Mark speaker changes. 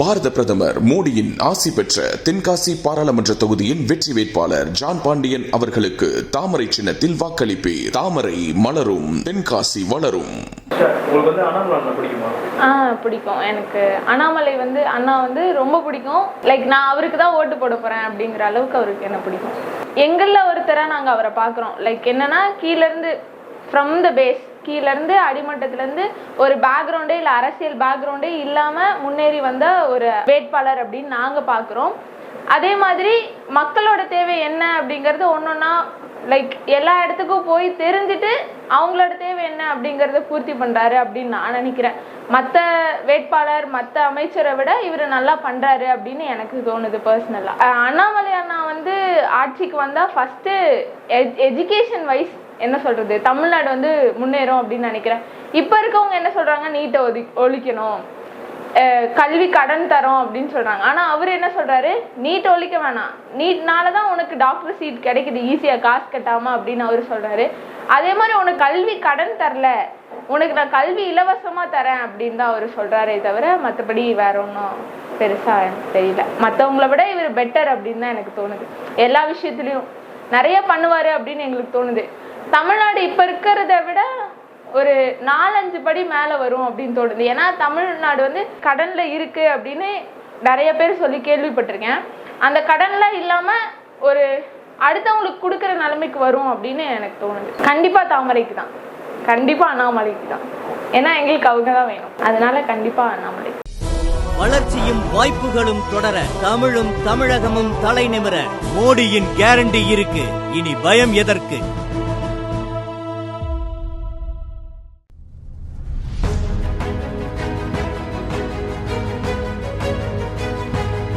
Speaker 1: பாரத பிரதமர் மோடியின் ஆசி பெற்ற தென்காசி பாராளுமன்ற தொகுதியின் வெற்றி வேட்பாளர் ஜான் பாண்டியன் அவர்களுக்கு தாமரை சின்னத்தில் வாக்களிப்பே தாமரை மலரும் தென்காசி வளரும்.
Speaker 2: சார் உங்களுக்கு வந்து அண்ணாமலை அண்ணா பிடிக்குமா?
Speaker 3: எனக்கு அண்ணாமலை வந்து அண்ணா வந்து ரொம்ப பிடிக்கும். லைக் நான் அவருக்கு தான் ஓட்டு போட போறேன் அப்படிங்கிற அளவுக்கு அவருக்கு என்ன பிடிக்கும். எங்களில் ஒருத்தரா நாங்கள் அவரை பார்க்குறோம். லைக் என்னன்னா கீழேருந்து ஃப்ரம் த பேஸ் கீழேருந்து அடிமட்டத்துலேருந்து ஒரு பேக்ரவுண்டே இல்லை அரசியல் பேக்ரவுண்டே இல்லாமல் முன்னேறி வந்த ஒரு வேட்பாளர் அப்படின்னு நாங்கள் பார்க்குறோம் அதே மாதிரி மக்களோட தேவை என்ன அப்படிங்கிறது ஒன்றொன்னா லைக் எல்லா இடத்துக்கும் போய் தெரிஞ்சுட்டு அவங்களோட தேவை என்ன அப்படிங்கிறத பூர்த்தி பண்ணுறாரு அப்படின்னு நான் நினைக்கிறேன். மற்ற வேட்பாளர் மற்ற அமைச்சரை விட இவர் நல்லா பண்ணுறாரு அப்படின்னு எனக்கு தோணுது பர்சனலாக அண்ணாமலை அண்ணா வந்து ஆட்சிக்கு வந்தால் ஃபஸ்ட்டு எஜ் எஜுகேஷன் வைஸ் என்ன சொல்றது? தமிழ்நாடு வந்து முன்னேறும் அப்படின்னு நினைக்கிறேன். இப்ப இருக்கவங்க என்ன சொல்றாங்க? நீட்டை ஒதி ஒழிக்கணும். கல்வி கடன் தரோம் அப்படின்னு சொல்றாங்க. ஆனா அவர் என்ன சொல்றாரு? நீட் ஒழிக்க வேணாம். நீட்னாலதான் உனக்கு டாக்டர் சீட் கிடைக்குது. ஈஸியா காசு கட்டாம அப்படின்னு அவர் சொல்றாரு. அதே மாதிரி உனக்கு கல்வி கடன் தரல. உனக்கு நான் கல்வி இலவசமா தரேன் அப்படின்னு தான் அவர் சொல்றாரே தவிர மற்றபடி வேற ஒன்றும் பெருசா எனக்கு தெரியல. மற்றவங்கள விட இவர் பெட்டர் அப்படின்னு தான் எனக்கு தோணுது. எல்லா விஷயத்துலயும். நிறைய பண்ணுவாரு அப்படின்னு எங்களுக்கு தோணுது. தமிழ்நாடு இப்ப இருக்கிறத விட ஒரு நாலஞ்சு படி மேல வரும் அப்படின்னு தோணுது. ஏன்னா தமிழ்நாடு வந்து கடன்ல இருக்கு அப்படின்னு நிறைய பேர் சொல்லி கேள்விப்பட்டிருக்கேன். அந்த கடன்ல இல்லாம ஒரு அடுத்தவங்களுக்கு கொடுக்குற நிலைமைக்கு வரும் அப்படின்னு எனக்கு தோணுது. கண்டிப்பா தாமரைக்கு தான். கண்டிப்பா அண்ணாமலைக்கு தான். ஏன்னா எங்களுக்கு அவங்க தான் வேணும். அதனால கண்டிப்பா அண்ணாமலை.
Speaker 4: வளர்ச்சியும் வாய்ப்புகளும் தொடர தமிழும் தமிழகமும் தலைநிமிர மோடியின் கேரண்டி இருக்கு. இனி பயம் எதற்கு?